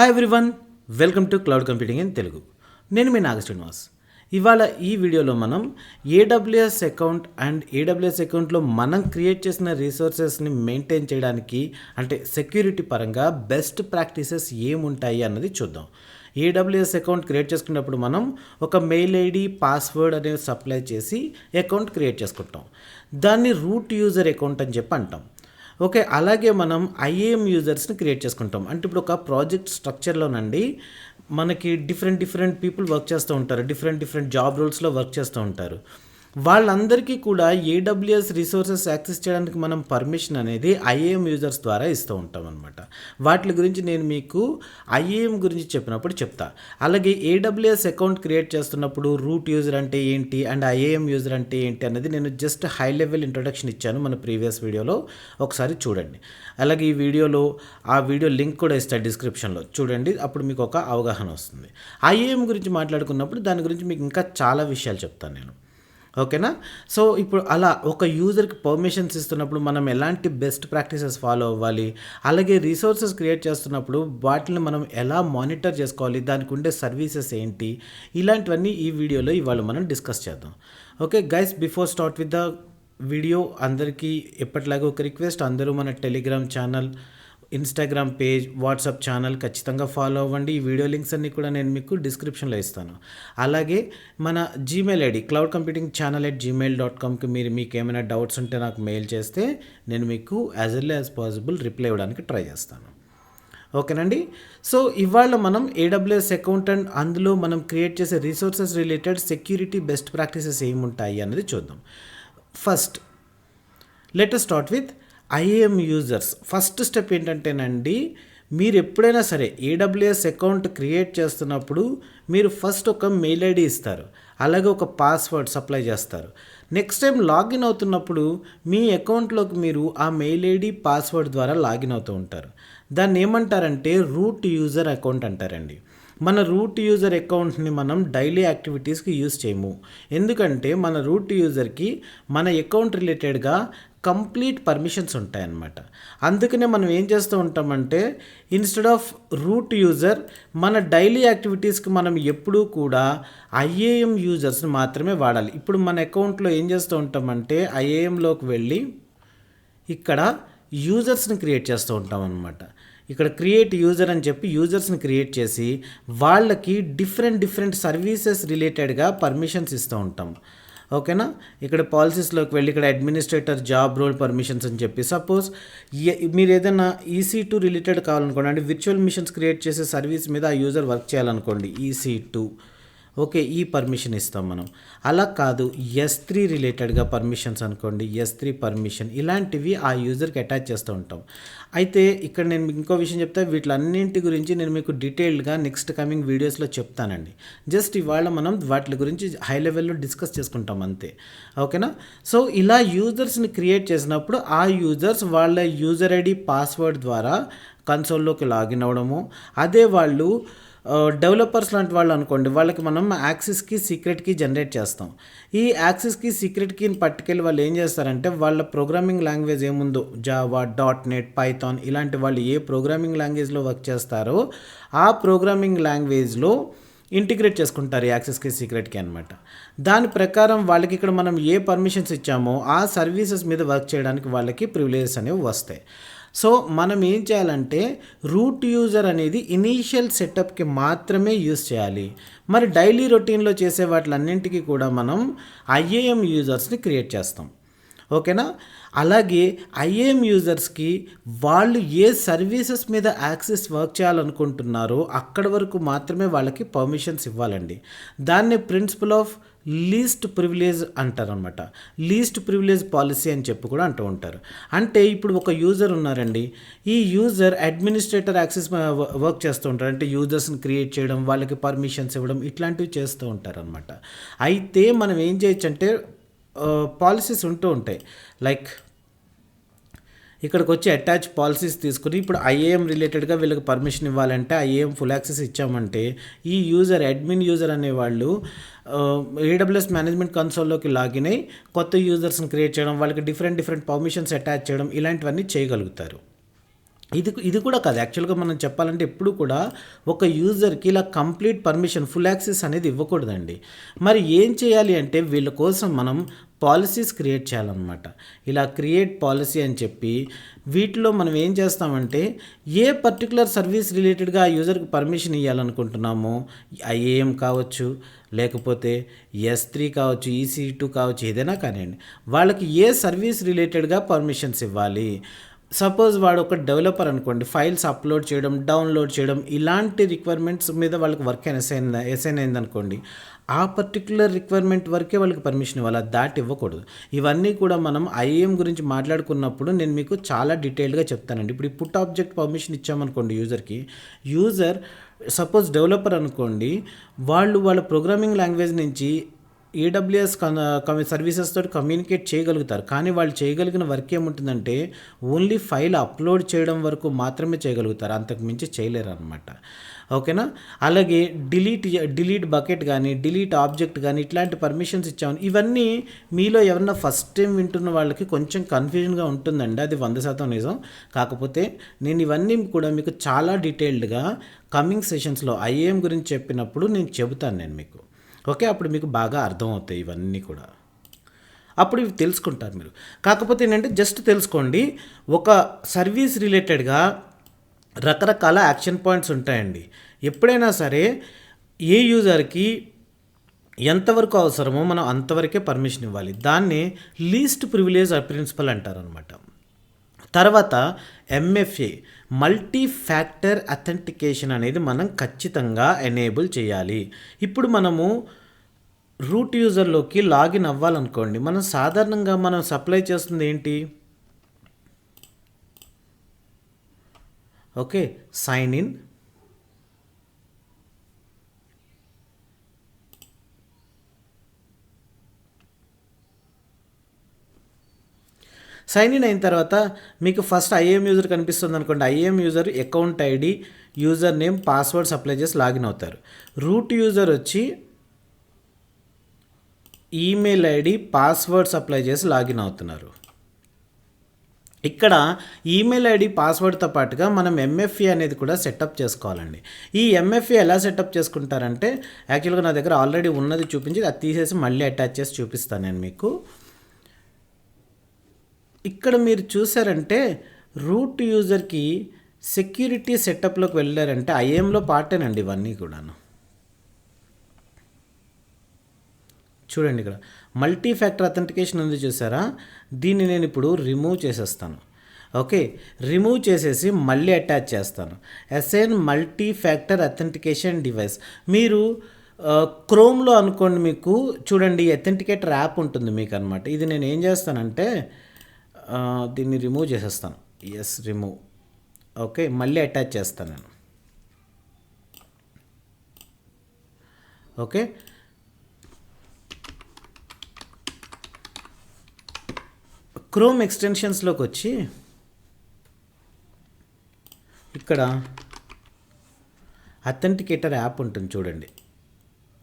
Hi everyone welcome to cloud computing in Telugu నేను మీ నాగ శ్రీనివాస్. ఇవాళ ఈ వీడియోలో మనం ఏడబ్ల్యూఎస్ అకౌంట్ అండ్ ఏడబ్ల్యూఎస్ అకౌంట్లో మనం క్రియేట్ చేసిన రీసోర్సెస్ని మెయింటైన్ చేయడానికి అంటే సెక్యూరిటీ పరంగా బెస్ట్ ప్రాక్టీసెస్ ఏముంటాయి అన్నది చూద్దాం. ఏడబ్ల్యూఎస్ అకౌంట్ క్రియేట్ చేసుకున్నప్పుడు మనం ఒక మెయిల్ ఐడి పాస్వర్డ్ అనేది సప్లై చేసి అకౌంట్ క్రియేట్ చేసుకుంటాం. దాన్ని రూట్ యూజర్ అకౌంట్ అని చెప్పి అంటాం. ఓకే అలాగే మనం ఐఏఎం యూజర్స్ని క్రియేట్ చేసుకుంటాం. అంటే ఇప్పుడు ఒక ప్రాజెక్ట్ స్ట్రక్చర్లోనండి మనకి డిఫరెంట్ డిఫరెంట్ పీపుల్ వర్క్ చేస్తూ ఉంటారు. డిఫరెంట్ డిఫరెంట్ జాబ్ రోల్స్లో వర్క్ చేస్తూ ఉంటారు. వాళ్ళందరికీ కూడా ఏడబ్ల్యూఎస్ రిసోర్సెస్ యాక్సెస్ చేయడానికి మనం పర్మిషన్ అనేది ఐఏఎం యూజర్స్ ద్వారా ఇస్తూ ఉంటాం అనమాట వాటి గురించి నేను మీకు ఐఏఎం గురించి చెప్పినప్పుడు చెప్తా. అలాగే ఏడబ్ల్యూఎస్ అకౌంట్ క్రియేట్ చేస్తున్నప్పుడు రూట్ యూజర్ అంటే ఏంటి? అండ్ ఐఏఎం యూజర్ అంటే ఏంటి అనేది నేను జస్ట్ హై లెవెల్ ఇంట్రొడక్షన్ ఇచ్చాను మన ప్రీవియస్ వీడియోలో ఒకసారి చూడండి. అలాగే ఈ వీడియోలో ఆ వీడియో లింక్ కూడా ఇస్తాను డిస్క్రిప్షన్లో చూడండి అప్పుడు మీకు ఒక అవగాహన వస్తుంది. ఐఏఎం గురించి మాట్లాడుకున్నప్పుడు దాని గురించి మీకు ఇంకా చాలా విషయాలు చెప్తాను నేను. ఓకేనా? సో ఇప్పుడు అలా ఒక యూజర్కి పర్మిషన్స్ ఇస్తున్నప్పుడు మనం ఎలాంటి బెస్ట్ ప్రాక్టీసెస్ ఫాలో అవ్వాలి? అలాగే రిసోర్సెస్ క్రియేట్ చేస్తున్నప్పుడు వాటిని మనం ఎలా మానిటర్ చేసుకోవాలి? దానికి ఉండే సర్వీసెస్ ఏంటి? ఇలాంటివన్నీ ఈ వీడియోలో ఇవాళ మనం డిస్కస్ చేద్దాం. Okay guys before start with the video అందరికీ ఎప్పటిలాగా ఒక రిక్వెస్ట్. అందరూ మన Telegram channel Instagram page WhatsApp channel ఖచ్చితంగా ఫాలో అవ్వండి. ఈ వీడియో లింక్స్ అన్నీ కూడా నేను మీకు డిస్క్రిప్షన్లో ఇస్తాను. అలాగే మన Gmail ID cloud computing channel at Gmail dot కామ్కి మీరు మీకు ఏమైనా డౌట్స్ ఉంటే నాకు మెయిల్ చేస్తే నేను మీకు as early as possible reply ఇవ్వడానికి ట్రై చేస్తాను. ఓకేనండి? సో ఇవాళ మనం ఏడబ్ల్యూఎస్ అకౌంట్ అండ్ అందులో మనం క్రియేట్ చేసే resources related security best practices ఏముంటాయి అనేది చూద్దాం. First let start with IAM users. First step ఏంటంటేనండి మీరు ఎప్పుడైనా సరే ఏడబ్ల్యూఎస్ అకౌంట్ క్రియేట్ చేస్తున్నప్పుడు మీరు ఫస్ట్ ఒక మెయిల్ ఐడి ఇస్తారు. అలాగే ఒక పాస్వర్డ్ సప్లై చేస్తారు. నెక్స్ట్ టైం లాగిన్ అవుతున్నప్పుడు మీ అకౌంట్లోకి మీరు ఆ మెయిల్ ఐడి పాస్వర్డ్ ద్వారా లాగిన్ అవుతూ ఉంటారు. దాన్ని ఏమంటారంటే రూట్ యూజర్ అకౌంట్ అంటారండి. మన రూట్ యూజర్ అకౌంట్ని మనం డైలీ యాక్టివిటీస్కి యూజ్ చేయము. ఎందుకంటే మన రూట్ యూజర్కి మన అకౌంట్ రిలేటెడ్గా కంప్లీట్ పర్మిషన్స్ ఉంటాయన్నమాట. అందుకనే మనం ఏం చేస్తూ ఉంటామంటే ఇన్స్టెడ్ ఆఫ్ రూట్ యూజర్ మన డైలీ యాక్టివిటీస్కి మనం ఎప్పుడూ కూడా ఐఏఎం యూజర్స్ని మాత్రమే వాడాలి. ఇప్పుడు మన అకౌంట్లో ఏం చేస్తూ ఉంటామంటే ఐఏఎంలోకి వెళ్ళి ఇక్కడ యూజర్స్ని క్రియేట్ చేస్తూ ఉంటాం అనమాట ఇక్కడ క్రియేట్ యూజర్ అని చెప్పి యూజర్స్ని క్రియేట్ చేసి వాళ్ళకి డిఫరెంట్ డిఫరెంట్ సర్వీసెస్ రిలేటెడ్గా పర్మిషన్స్ ఇస్తూ ఉంటాం. ఓకేనా? ఇక్కడ పాలసీస్లోకి వెళ్ళి ఇక్కడ అడ్మినిస్ట్రేటర్ జాబ్ రోల్ పర్మిషన్స్ అని చెప్పి సపోజ్ మీరు ఏదైనా ఈసీ టూ రిలేటెడ్ కావాలనుకోండి అంటే విర్చువల్ మిషన్స్ క్రియేట్ చేసే సర్వీస్ మీద ఆ యూజర్ వర్క్ చేయాలనుకోండి ఈసీ టూ ఓకే ఈ పర్మిషన్ ఇస్తాం మనం. అలా కాదు ఎస్ త్రీ రిలేటెడ్గా పర్మిషన్స్ అనుకోండి ఎస్ త్రీ పర్మిషన్ ఇలాంటివి ఆ యూజర్కి అటాచ్ చేస్తూ ఉంటాం. అయితే ఇక్కడ నేను ఇంకో విషయం చెప్తే వీటిలన్నింటి గురించి నేను మీకు డీటెయిల్డ్గా నెక్స్ట్ కమింగ్ వీడియోస్లో చెప్తానండి. జస్ట్ ఇవాళ మనం వాటి గురించి హై లెవెల్లో డిస్కస్ చేసుకుంటాం అంతే. ఓకేనా? సో ఇలా యూజర్స్ని క్రియేట్ చేసినప్పుడు ఆ యూజర్స్ వాళ్ళ యూజర్ ఐడి పాస్వర్డ్ ద్వారా కన్సోల్లోకి లాగిన్ అవ్వడము అదే వాళ్ళు డెవలపర్స్ లాంటి వాళ్ళు అనుకోండి వాళ్ళకి మనం యాక్సిస్కి సీక్రెట్కి జనరేట్ చేస్తాం. ఈ యాక్సిస్కి సీక్రెట్ కీని పట్టుకెళ్ళి వాళ్ళు ఏం చేస్తారంటే వాళ్ళ ప్రోగ్రామింగ్ లాంగ్వేజ్ ఏముందో జావా డాట్ నెట్ పైథాన్ ఇలాంటి వాళ్ళు ఏ ప్రోగ్రామింగ్ లాంగ్వేజ్లో వర్క్ చేస్తారో ఆ ప్రోగ్రామింగ్ లాంగ్వేజ్లో ఇంటిగ్రేట్ చేసుకుంటారు యాక్సెస్కి సీక్రెట్కి అనమాట దాని ప్రకారం వాళ్ళకి ఇక్కడ మనం ఏ పర్మిషన్స్ ఇచ్చామో ఆ సర్వీసెస్ మీద వర్క్ చేయడానికి వాళ్ళకి ప్రివిలేజెస్ అనేవి వస్తాయి. సో మనం ఏం చేయాలంటే రూట్ యూజర్ అనేది ఇనీషియల్ సెటప్కి మాత్రమే యూజ్ చేయాలి. మరి డైలీ రొటీన్లో చేసే వాటిలన్నింటికి కూడా మనం ఐఏఎం యూజర్స్ని క్రియేట్ చేస్తాం. ఓకేనా? అలాగే ఐఏఎం యూజర్స్కి వాళ్ళు ఏ సర్వీసెస్ మీద యాక్సెస్ వర్క్ చేయాలనుకుంటున్నారో అక్కడ వరకు మాత్రమే వాళ్ళకి పర్మిషన్స్ ఇవ్వాలండి. దాన్ని ప్రిన్సిపల్ ఆఫ్ లీస్ట్ ప్రివిలేజ్ అంటారు అనమాట లీస్ట్ ప్రివిలేజ్ పాలసీ అని చెప్పి కూడా అంటూ ఉంటారు. అంటే ఇప్పుడు ఒక యూజర్ ఉన్నారండి. ఈ యూజర్ అడ్మినిస్ట్రేటర్ యాక్సెస్ వర్క్ చేస్తూ ఉంటారు. అంటే యూజర్స్ని క్రియేట్ చేయడం వాళ్ళకి పర్మిషన్స్ ఇవ్వడం ఇట్లాంటివి చేస్తూ ఉంటారనమాట. అయితే మనం ఏం చేయొచ్చు అంటే పాలసీస్ ఉంటూ ఉంటాయి. లైక్ ఇక్కడికి వచ్చి అటాచ్ పాలసీస్ తీసుకుని ఇప్పుడు ఐఏఎం రిలేటెడ్గా వీళ్ళకి పర్మిషన్ ఇవ్వాలంటే ఐఏఎం ఫుల్ యాక్సెస్ ఇచ్చామంటే ఈ యూజర్ అడ్మిన్ యూజర్ అనేవాళ్ళు ఏడబ్ల్యూఎస్ మేనేజ్మెంట్ కన్సోల్లోకి లాగిన్ అయ్యి కొత్త యూజర్స్ని క్రియేట్ చేయడం వాళ్ళకి డిఫరెంట్ డిఫరెంట్ పర్మిషన్స్ అటాచ్ చేయడం ఇలాంటివన్నీ చేయగలుగుతారు. ఇది ఇది కూడా కాదు. యాక్చువల్గా మనం చెప్పాలంటే ఎప్పుడు కూడా ఒక యూజర్కి ఇలా కంప్లీట్ పర్మిషన్ ఫుల్ యాక్సెస్ అనేది ఇవ్వకూడదండి. మరి ఏం చేయాలి అంటే వీళ్ళ కోసం మనం పాలసీస్ క్రియేట్ చేయాలన్నమాట. ఇలా క్రియేట్ పాలసీ అని చెప్పి వీటిలో మనం ఏం చేస్తామంటే ఏ పర్టికులర్ సర్వీస్ రిలేటెడ్గా ఆ యూజర్కి పర్మిషన్ ఇవ్వాలనుకుంటున్నామో ఐఏఎం కావచ్చు లేకపోతే ఎస్ త్రీ కావచ్చు ఈసీ టూ కావచ్చు ఏదైనా కానివ్వండి వాళ్ళకి ఏ సర్వీస్ రిలేటెడ్గా పర్మిషన్స్ ఇవ్వాలి? సపోజ్ వాడు ఒక డెవలపర్ అనుకోండి ఫైల్స్ అప్లోడ్ చేయడం డౌన్లోడ్ చేయడం ఇలాంటి రిక్వైర్మెంట్స్ మీద వాళ్ళకి వర్క్ అసైన్ అసైన్ అయిందనుకోండి ఆ పర్టికులర్ రిక్వైర్మెంట్ వరకే వాళ్ళకి పర్మిషన్ ఇవ్వాలి దాటి ఇవ్వకూడదు. ఇవన్నీ కూడా మనం ఐఏఎం గురించి మాట్లాడుకున్నప్పుడు నేను మీకు చాలా డీటెయిల్డ్గా చెప్తానండి. ఇప్పుడు ఈ పుట్ ఆబ్జెక్ట్ పర్మిషన్ ఇచ్చామనుకోండి యూజర్కి యూజర్ సపోజ్ డెవలపర్ అనుకోండి వాళ్ళు వాళ్ళ ప్రోగ్రామింగ్ లాంగ్వేజ్ నుంచి ఏడబ్ల్యూఎస్ సర్వీసెస్ తోటి కమ్యూనికేట్ చేయగలుగుతారు. కానీ వాళ్ళు చేయగలిగిన వర్క్ ఏముంటుందంటే ఓన్లీ ఫైల్ అప్లోడ్ చేయడం వరకు మాత్రమే చేయగలుగుతారు. అంతకు మించి చేయలేరు అనమాట ఓకేనా? అలాగే డిలీట్ డిలీట్ బకెట్ కానీ డిలీట్ ఆబ్జెక్ట్ కానీ ఇట్లాంటి పర్మిషన్స్ ఇచ్చాము. ఇవన్నీ మీలో ఎవరన్నా ఫస్ట్ టైం వింటున్న వాళ్ళకి కొంచెం కన్ఫ్యూజన్గా ఉంటుందండి. అది వంద శాతం నిజం. కాకపోతే నేను ఇవన్నీ కూడా మీకు చాలా డీటెయిల్డ్గా కమింగ్ సెషన్స్లో ఐఏఎం గురించి చెప్పినప్పుడు నేను చెబుతాను నేను మీకు. ఓకే అప్పుడు మీకు బాగా అర్థమవుతాయి ఇవన్నీ కూడా. అప్పుడు ఇవి తెలుసుకుంటారు మీరు. కాకపోతే ఏంటంటే జస్ట్ తెలుసుకోండి ఒక సర్వీస్ రిలేటెడ్గా రకరకాల యాక్షన్ పాయింట్స్ ఉంటాయండి. ఎప్పుడైనా సరే ఏ యూజర్కి ఎంతవరకు అవసరమో మనం అంతవరకే పర్మిషన్ ఇవ్వాలి. దాన్ని లీస్ట్ ప్రివిలేజ్ ప్రిన్సిపల్ అంటారనమాట తర్వాత ఎంఎఫ్ఏ మల్టీ ఫ్యాక్టర్ అథెంటికేషన్ అనేది మనం ఖచ్చితంగా ఎనేబుల్ చేయాలి. ఇప్పుడు మనము రూట్ యూజర్లోకి లాగిన్ అవ్వాలనుకోండి మనం సాధారణంగా మనం సప్లై చేస్తుంది ఏంటి? Okay sign in. Sign in అయిన తర్వాత మీకు ఫస్ట్ ఐఏఎం యూజర్ కనిపిస్తుంది అనుకోండి. IAM user account ID user name password supply చేసి లాగిన్ అవుతారు. రూట్ యూజర్ వచ్చి ఈమెయిల్ ఐడి పాస్వర్డ్ సప్లై చేసి లాగిన్ అవుతున్నారు. ఇక్కడ ఈమెయిల్ ఐడి పాస్వర్డ్తో పాటుగా మనం ఎంఎఫ్ఈ అనేది కూడా సెటప్ చేసుకోవాలండి. ఈ ఎంఎఫ్ఈ ఎలా సెటప్ చేసుకుంటారంటే యాక్చువల్గా నా దగ్గర ఆల్రెడీ ఉన్నది చూపించి అది తీసేసి మళ్ళీ అటాచ్ చేసి చూపిస్తాను నేను మీకు. ఇక్కడ మీరు చూసారంటే రూట్ యూజర్కి సెక్యూరిటీ సెటప్లోకి వెళ్ళారంటే ఐఎంలో పార్టేనండి ఇవన్నీ కూడాను. చూడండి ఇక్కడ. మల్టీ ఫ్యాక్టర్ అథెంటికేషన్ ఉంది చూసారా? దీన్ని నేను ఇప్పుడు రిమూవ్ చేసేస్తాను. ఓకే? రిమూవ్ చేసేసి మళ్ళీ అటాచ్ చేస్తాను. Assign multi factor authentication device. మీరు క్రోమ్లో అనుకోండి మీకు చూడండి అథెంటికేటర్ యాప్ ఉంటుంది మీకు అనమాట ఇది నేను ఏం చేస్తానంటే దీన్ని రిమూవ్ చేసేస్తాను. Yes remove. ఓకే? మళ్ళీ అటాచ్ చేస్తాను నేను. ఓకే? క్రోమ్ ఎక్స్టెన్షన్స్లోకి వచ్చి ఇక్కడ అథెంటికేటర్ యాప్ ఉంటుంది చూడండి.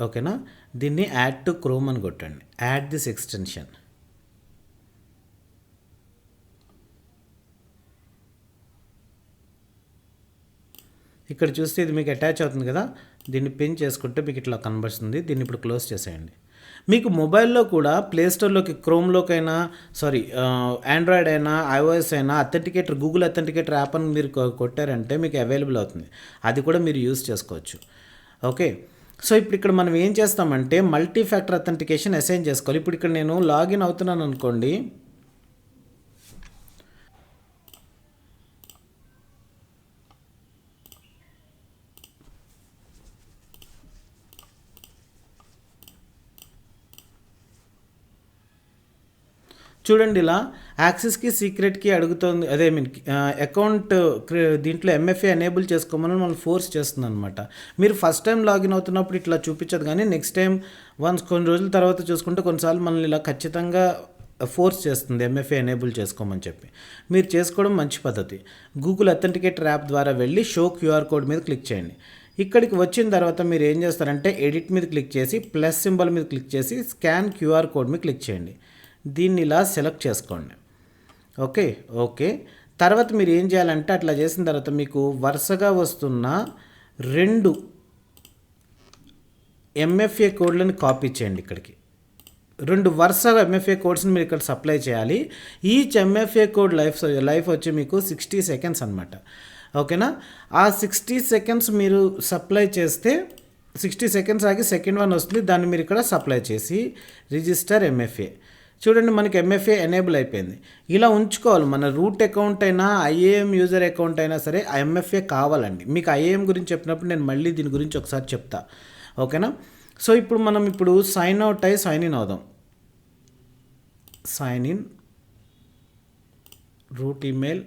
ఓకేనా? దీన్ని యాడ్ టు క్రోమ్ అని కొట్టండి. Add this extension. ఇక్కడ చూస్తే ఇది మీకు అటాచ్ అవుతుంది కదా? దీన్ని పిన్ చేసుకుంటే మీకు ఇట్లా కనబడుతుంది. దీన్ని ఇప్పుడు క్లోజ్ చేసేయండి. మీకు మొబైల్లో కూడా ప్లేస్టోర్లోకి క్రోమ్లోకైనా సారీ ఆండ్రాయిడ్ అయినా ఐఓఎస్ అయినా అథెంటికేటర్ గూగుల్ అథెంటికేటర్ యాప్ అని మీరు కొట్టారంటే మీకు అవైలబుల్ అవుతుంది. అది కూడా మీరు యూస్ చేసుకోవచ్చు. ఓకే సో ఇప్పుడు ఇక్కడ మనం ఏం చేస్తామంటే మల్టీ ఫ్యాక్టర్ అథెంటికేషన్ అసైన్ చేసుకోవాలి. ఇప్పుడు ఇక్కడ నేను లాగిన్ అవుతున్నాను అనుకోండి. చూడండి ఇలా యాక్సెస్కి సీక్రెట్కి అడుగుతుంది అదే మీన్ అకౌంట్ దీంట్లో ఎంఎఫ్ఏ ఎనేబుల్ చేసుకోమని మనం ఫోర్స్ చేస్తుంది అనమాట మీరు ఫస్ట్ టైం లాగిన్ అవుతున్నప్పుడు ఇట్లా చూపించదు కానీ నెక్స్ట్ టైం వన్స్ కొన్ని రోజుల తర్వాత చూసుకుంటే కొన్నిసార్లు మనల్ని ఇలా ఖచ్చితంగా ఫోర్స్ చేస్తుంది ఎంఎఫ్ఏ ఎనేబుల్ చేసుకోమని చెప్పి. మీరు చేసుకోవడం మంచి పద్ధతి. గూగుల్ అథెంటికేటర్ యాప్ ద్వారా వెళ్ళి షో క్యూఆర్ కోడ్ మీద క్లిక్ చేయండి. ఇక్కడికి వచ్చిన తర్వాత మీరు ఏం చేస్తారంటే ఎడిట్ మీద క్లిక్ చేసి ప్లస్ సింబల్ మీద క్లిక్ చేసి స్కాన్ క్యూఆర్ కోడ్ మీద క్లిక్ చేయండి. దీన్ని ఇలా సెలెక్ట్ చేసుకోండి. Okay okay. తర్వాత మీరు ఏం చేయాలంటే అట్లా చేసిన తర్వాత మీకు వరుసగా వస్తున్న రెండు ఎంఎఫ్ఏ కోడ్లను కాపీ చేయండి ఇక్కడికి. రెండు వరుసగా ఎంఎఫ్ఏ కోడ్స్ని మీరు ఇక్కడ సప్లై చేయాలి. Each MFA code life life వచ్చి మీకు సిక్స్టీ సెకండ్స్ అనమాట ఓకేనా? ఆ సిక్స్టీ సెకండ్స్ మీరు సప్లై చేస్తే సిక్స్టీ సెకండ్స్ ఆగి సెకండ్ వన్ వస్తుంది. దాన్ని మీరు ఇక్కడ సప్లై చేసి రిజిస్టర్ ఎంఎఫ్ఏ చూడండి మనకి ఎంఎఫ్ఏ ఎనేబుల్ అయిపోయింది. ఇలా ఉంచుకోవాలి. మన రూట్ అకౌంట్ అయినా ఐఏఎం యూజర్ అకౌంట్ అయినా సరే ఆ ఎంఎఫ్ఏ కావాలండి. మీకు ఐఏఎం గురించి చెప్పినప్పుడు నేను మళ్ళీ దీని గురించి ఒకసారి చెప్తా. ఓకేనా? సో ఇప్పుడు మనం ఇప్పుడు సైన్ అవుట్ అయ్యి సైన్ ఇన్ అవుదాం. సైన్ ఇన్ రూట్ ఈమెయిల్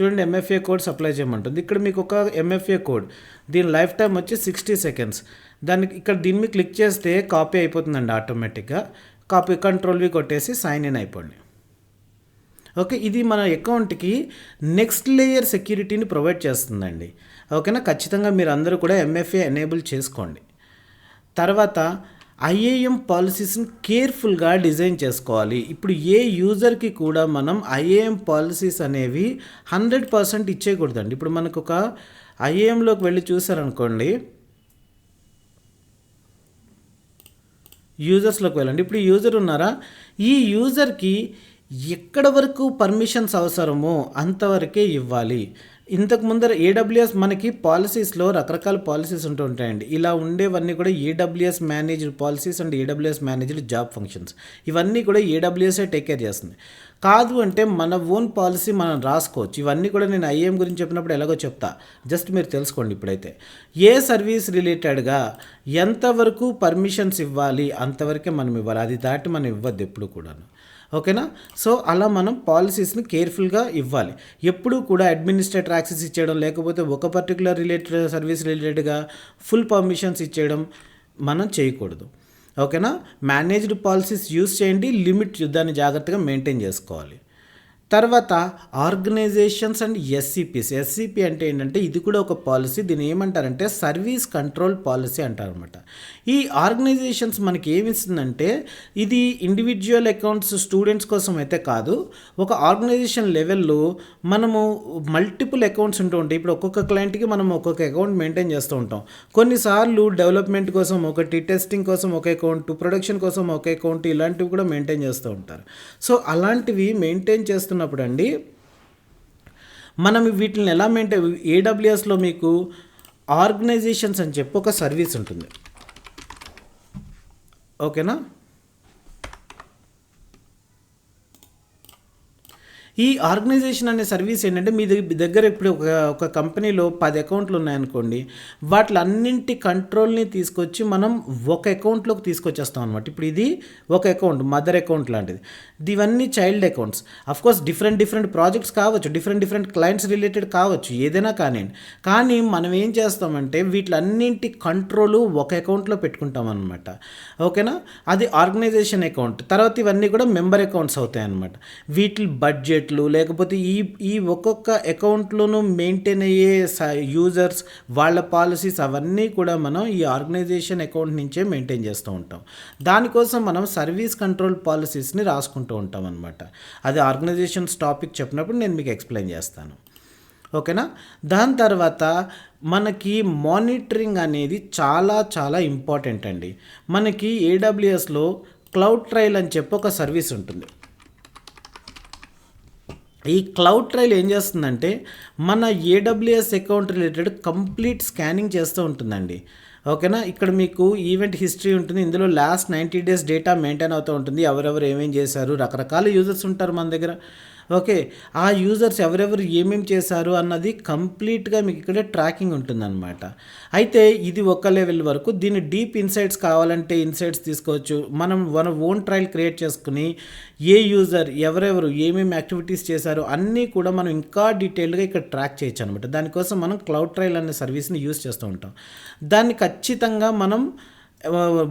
చూడండి ఎంఎఫ్ఏ కోడ్ సప్లై చేయమంటుంది. ఇక్కడ మీకు ఒక ఎంఎఫ్ఏ కోడ్ దీని లైఫ్ టైం వచ్చి సిక్స్టీ సెకండ్స్. దానికి ఇక్కడ దీని మీద క్లిక్ చేస్తే కాపీ అయిపోతుందండి ఆటోమేటిక్గా. కాపీ కంట్రోల్వి కొట్టేసి సైన్ ఇన్ అయిపోండి. ఓకే ఇది మన అకౌంట్కి నెక్స్ట్ లేయర్ సెక్యూరిటీని ప్రొవైడ్ చేస్తుందండి. ఓకేనా? ఖచ్చితంగా మీరు అందరూ కూడా ఎంఎఫ్ఏ ఎనేబుల్ చేసుకోండి. తర్వాత ఐఏఎం పాలసీస్ని కేర్ఫుల్గా డిజైన్ చేసుకోవాలి. ఇప్పుడు ఏ యూజర్కి కూడా మనం ఐఏఎం పాలసీస్ అనేవి హండ్రెడ్ పర్సెంట్ ఇచ్చేయకూడదండి. ఇప్పుడు మనకు ఒక ఐఏఎంలోకి వెళ్ళి చూసారనుకోండి యూజర్స్లోకి వెళ్ళండి. ఇప్పుడు యూజర్ ఉన్నారా? ఈ యూజర్కి ఎక్కడ వరకు పర్మిషన్స్ అవసరమో అంతవరకే ఇవ్వాలి. ఇంతకు ముందర ఏడబ్ల్యూఎస్ మనకి పాలసీస్లో రకరకాల పాలసీస్ ఉంటూ ఉంటాయండి. ఇలా ఉండేవన్నీ కూడా AWS managed policies and AWS managed job functions ఇవన్నీ కూడా ఏడబ్ల్యూఎస్ఏ టేక్ కేర్ చేస్తుంది. కాదు అంటే మన ఓన్ పాలసీ మనం రాసుకోవచ్చు. ఇవన్నీ కూడా నేను ఐఏఎం గురించి చెప్పినప్పుడు ఎలాగో చెప్తా. జస్ట్ మీరు తెలుసుకోండి ఇప్పుడైతే. ఏ సర్వీస్ రిలేటెడ్గా ఎంతవరకు పర్మిషన్స్ ఇవ్వాలి అంతవరకే మనం ఇవ్వాలి. అది దాటి మనం ఇవ్వద్దు ఎప్పుడు కూడాను. ఓకేనా? సో అలా మనం పాలసీస్ని కేర్ఫుల్గా ఇవ్వాలి. ఎప్పుడూ కూడా అడ్మినిస్ట్రేటర్ యాక్సెస్ ఇచ్చేయడం లేకపోతే ఒక పర్టికులర్ రిలేటెడ్ సర్వీస్ రిలేటెడ్గా ఫుల్ పర్మిషన్స్ ఇచ్చేయడం మనం చేయకూడదు. ఓకేనా? మేనేజ్డ్ పాలసీస్ యూస్ చేయండి లిమిట్ దాన్ని జాగ్రత్తగా మెయింటైన్ చేసుకోవాలి. తర్వాత ఆర్గనైజేషన్స్ అండ్ ఎస్సిపిస్. ఎస్సిపి అంటే ఏంటంటే ఇది కూడా ఒక పాలసీ. దీన్ని ఏమంటారంటే సర్వీస్ కంట్రోల్ పాలసీ అంటారనమాట ఈ ఆర్గనైజేషన్స్ మనకి ఏమి ఇస్తుందంటే ఇది ఇండివిజువల్ అకౌంట్స్ స్టూడెంట్స్ కోసం అయితే కాదు ఒక ఆర్గనైజేషన్ లెవెల్లో మనము మల్టిపుల్ అకౌంట్స్ ఉంటూ ఉంటాయి. ఇప్పుడు ఒక్కొక్క క్లయింట్కి మనం ఒక్కొక్క అకౌంట్ మెయింటైన్ చేస్తూ ఉంటాం. కొన్నిసార్లు డెవలప్మెంట్ కోసం ఒకటి టెస్టింగ్ కోసం ఒక అకౌంట్ ప్రొడక్షన్ కోసం ఒక అకౌంట్ ఇలాంటివి కూడా మెయింటైన్ చేస్తూ ఉంటారు. సో అలాంటివి మెయింటైన్ చేస్తున్నప్పుడు అండి మనం వీటిని ఎలా మెయింటైన్ ఏడబ్ల్యూఎస్లో మీకు ఆర్గనైజేషన్స్ అని చెప్పి ఒక సర్వీస్ ఉంటుంది. ఓకేనా ఈ ఆర్గనైజేషన్ అనే సర్వీస్ ఏంటంటే మీ దగ్గర దగ్గర ఇప్పుడు ఒక ఒక కంపెనీలో పది అకౌంట్లు ఉన్నాయనుకోండి వాటిలన్నింటి కంట్రోల్ని తీసుకొచ్చి మనం ఒక అకౌంట్లోకి తీసుకొచ్చేస్తాం అనమాట ఇప్పుడు ఇది ఒక అకౌంట్ మదర్ అకౌంట్ లాంటిది. ఇవన్నీ child accounts. Of course different different projects కావచ్చు డిఫరెంట్ డిఫరెంట్ క్లయింట్స్ రిలేటెడ్ కావచ్చు ఏదైనా కానివ్వండి. కానీ మనం ఏం చేస్తామంటే వీటిలన్నింటి కంట్రోలు ఒక అకౌంట్లో పెట్టుకుంటాం అనమాట ఓకేనా? అది ఆర్గనైజేషన్ అకౌంట్. తర్వాత ఇవన్నీ కూడా మెంబర్ అకౌంట్స్ అవుతాయి అనమాట వీటి బడ్జెట్ రేట్లు లేకపోతే ఈ ఈ ఒక్కొక్క అకౌంట్లోనూ మెయింటైన్ అయ్యే యూజర్స్ వాళ్ళ పాలసీస్ అవన్నీ కూడా మనం ఈ ఆర్గనైజేషన్ అకౌంట్ నుంచే మెయింటైన్ చేస్తూ ఉంటాం. దానికోసం మనం సర్వీస్ కంట్రోల్ పాలసీస్ని రాసుకుంటూ ఉంటాం అనమాట అది ఆర్గనైజేషన్స్ టాపిక్ చెప్పినప్పుడు నేను మీకు ఎక్స్ప్లెయిన్ చేస్తాను. ఓకేనా? దాని తర్వాత మనకి మానిటరింగ్ అనేది చాలా చాలా ఇంపార్టెంట్ అండి. మనకి ఏడబ్ల్యూఎస్లో క్లౌడ్ ట్రయల్ అని చెప్పి ఒక సర్వీస్ ఉంటుంది. ఈ క్లౌడ్ ట్రైల్ ఏం చేస్తుందంటే మన AWS account related complete scanning చేస్తూ ఉంటుందండి. ఓకేనా? ఇక్కడ మీకు ఈవెంట్ హిస్టరీ ఉంటుంది. ఇందులో last ninety days data maintain అవుతూ ఉంటుంది. ఎవరెవరు ఏమేం చేశారు? రకరకాల యూజర్స్ ఉంటారు మన దగ్గర. ఓకే ఆ యూజర్స్ ఎవరెవరు ఏమేమి చేశారు అన్నది కంప్లీట్గా మీకు ఇక్కడ ట్రాకింగ్ ఉంటుందన్నమాట. అయితే ఇది ఒక లెవెల్ వరకు దీని డీప్ ఇన్సైట్స్ కావాలంటే ఇన్సైట్స్ తీసుకోవచ్చు. మనం మన ఓన్ ట్రయల్ క్రియేట్ చేసుకుని ఏ యూజర్ ఎవరెవరు ఏమేమి యాక్టివిటీస్ చేశారు అన్నీ కూడా మనం ఇంకా డీటెయిల్గా ఇక్కడ ట్రాక్ చేయొచ్చు అనమాట దానికోసం మనం క్లౌడ్ ట్రయల్ అనే సర్వీస్ని యూస్ చేస్తూ ఉంటాం. దాన్ని ఖచ్చితంగా మనం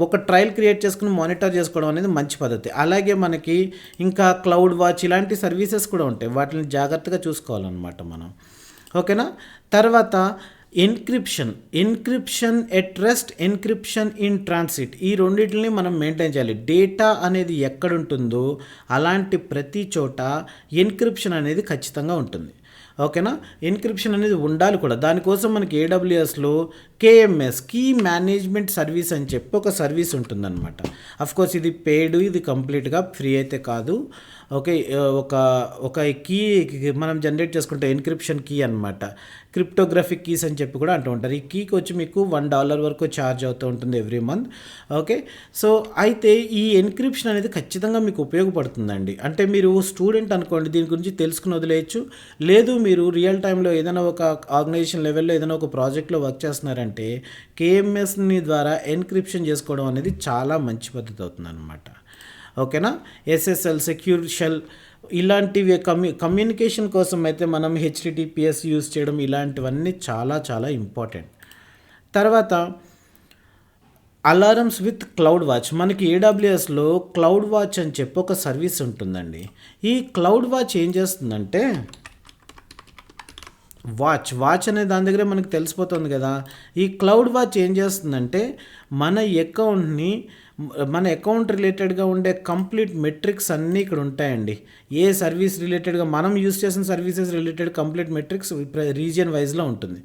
ఒక ట్రయల్ క్రియేట్ చేసుకుని మానిటర్ చేసుకోవడం అనేది మంచి పద్ధతి. అలాగే మనకి ఇంకా క్లౌడ్ వాచ్ ఇలాంటి సర్వీసెస్ కూడా ఉంటాయి. వాటిని జాగ్రత్తగా చూసుకోవాలన్నమాట మనం. ఓకేనా? తర్వాత encryption encryption at rest encryption in transit ఈ రెండింటిని మనం మెయింటైన్ చేయాలి. డేటా అనేది ఎక్కడుంటుందో అలాంటి ప్రతి చోట ఎన్క్రిప్షన్ అనేది ఖచ్చితంగా ఉంటుంది. ఓకేనా? ఎన్క్రిప్షన్ అనేది ఉండాలి కూడా. దానికోసం మనకి ఏడబ్ల్యూఎస్లో కేఎంఎస్ కీ మేనేజ్మెంట్ సర్వీస్ అని చెప్పి ఒక సర్వీస్ ఉంటుందన్నమాట. కోర్స్ ఇది పెయిడ్ ఇది కంప్లీట్గా ఫ్రీ అయితే కాదు. ఓకే ఒక ఒక కీ మనం జనరేట్ చేసుకుంటే ఎన్క్రిప్షన్ కీ అనమాట క్రిప్టోగ్రఫిక్ కీస్ అని చెప్పి కూడా అంటూ ఉంటారు. ఈ కీకి వచ్చి మీకు వన్ డాలర్ వరకు ఛార్జ్ అవుతూ ఉంటుంది ఎవ్రీ మంత్. ఓకే సో అయితే ఈ ఎన్క్రిప్షన్ అనేది ఖచ్చితంగా మీకు ఉపయోగపడుతుందండి. అంటే మీరు స్టూడెంట్ అనుకోండి దీని గురించి తెలుసుకుని వదిలేయచ్చు. లేదు మీరు రియల్ టైంలో ఏదైనా ఒక ఆర్గనైజేషన్ లెవెల్లో ఏదైనా ఒక ప్రాజెక్ట్లో వర్క్ చేస్తున్నారంటే కేఎంఎస్ని ద్వారా ఎన్క్రిప్షన్ చేసుకోవడం అనేది చాలా మంచి పద్ధతి అవుతుంది అనమాట ఓకేనా? ఎస్ఎస్ఎల్ సెక్యూర్ షెల్ ఇలాంటివి కమ్యూ కమ్యూనికేషన్ కోసం అయితే మనం హెచ్డిటిపిఎస్ యూస్ చేయడం ఇలాంటివన్నీ చాలా చాలా ఇంపార్టెంట్ తర్వాత అలారమ్స్ విత్ క్లౌడ్ వాచ్ మనకి ఏడబ్ల్యూఎస్లో క్లౌడ్ వాచ్ అని చెప్పి ఒక సర్వీస్ ఉంటుందండి. ఈ క్లౌడ్ వాచ్ ఏం చేస్తుందంటే వాచ్ వాచ్ అనే దాని దగ్గరే మనకు తెలిసిపోతుంది కదా. ఈ క్లౌడ్ వాచ్ ఏం చేస్తుందంటే మన అకౌంట్ని మన అకౌంట్ రిలేటెడ్గా ఉండే కంప్లీట్ మెట్రిక్స్ అన్నీ ఇక్కడ ఉంటాయండి. ఏ సర్వీస్ రిలేటెడ్గా మనం యూస్ చేసిన services related complete metrics region వైజ్లో ఉంటుంది.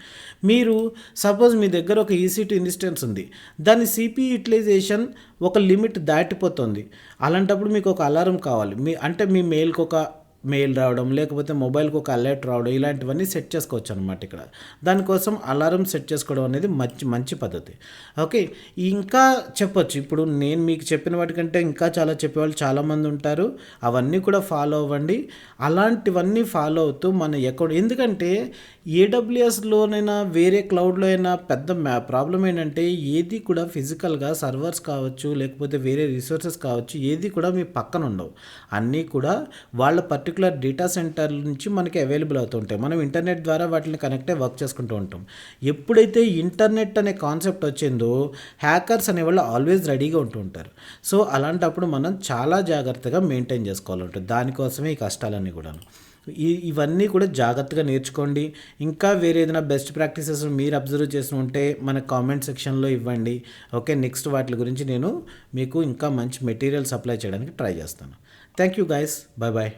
మీరు సపోజ్ మీ దగ్గర ఒక ఈసీటీ ఇన్స్టెన్స్ ఉంది. దాని సిపి యూటిలైజేషన్ ఒక లిమిట్ దాటిపోతుంది. అలాంటప్పుడు మీకు ఒక అలారం కావాలి. మీ అంటే మీ మెయిల్కి ఒక మెయిల్ రావడం లేకపోతే మొబైల్కి ఒక అలర్ట్ రావడం ఇలాంటివన్నీ సెట్ చేసుకోవచ్చు అనమాట ఇక్కడ. దానికోసం అలారం సెట్ చేసుకోవడం అనేది మంచి మంచి పద్ధతి. ఓకే ఇంకా చెప్పొచ్చు. ఇప్పుడు నేను మీకు చెప్పిన వాటికంటే ఇంకా చాలా చెప్పేవాళ్ళు చాలామంది ఉంటారు. అవన్నీ కూడా ఫాలో అవ్వండి. అలాంటివన్నీ ఫాలో అవుతూ మన అకౌంట్ ఎందుకంటే ఏడబ్ల్యూఎస్లోనైనా వేరే క్లౌడ్లో అయినా పెద్ద మ్యా ప్రాబ్లం ఏంటంటే ఏది కూడా ఫిజికల్గా సర్వర్స్ కావచ్చు లేకపోతే వేరే రిసోర్సెస్ కావచ్చు ఏది కూడా మీ పక్కన ఉండవు. అన్నీ కూడా వాళ్ళ పర్టికులర్ డేటా సెంటర్ నుంచి మనకి అవైలబుల్ అవుతుంటాయి. మనం ఇంటర్నెట్ ద్వారా వాటిని కనెక్ట్ అయ్యి వర్క్ చేసుకుంటూ ఉంటాం. ఎప్పుడైతే ఇంటర్నెట్ అనే కాన్సెప్ట్ వచ్చిందో హ్యాకర్స్ అనేవాళ్ళు ఆల్వేస్ రెడీగా ఉంటూ ఉంటారు. సో అలాంటప్పుడు మనం చాలా జాగ్రత్తగా మెయింటైన్ చేసుకోవాలి ఉంటుంది. దానికోసమే ఈ కష్టాలన్నీ కూడాను. ఈ ఇవన్నీ కూడా జాగ్రత్తగా నేర్చుకోండి. ఇంకా వేరే ఏదైనా బెస్ట్ ప్రాక్టీసెస్ మీరు అబ్జర్వ్ చేసి ఉంటే మన కామెంట్ సెక్షన్లో ఇవ్వండి. ఓకే నెక్స్ట్ వాటి గురించి నేను మీకు ఇంకా మంచి మెటీరియల్ సప్లై చేయడానికి ట్రై చేస్తాను. Thank you guys bye bye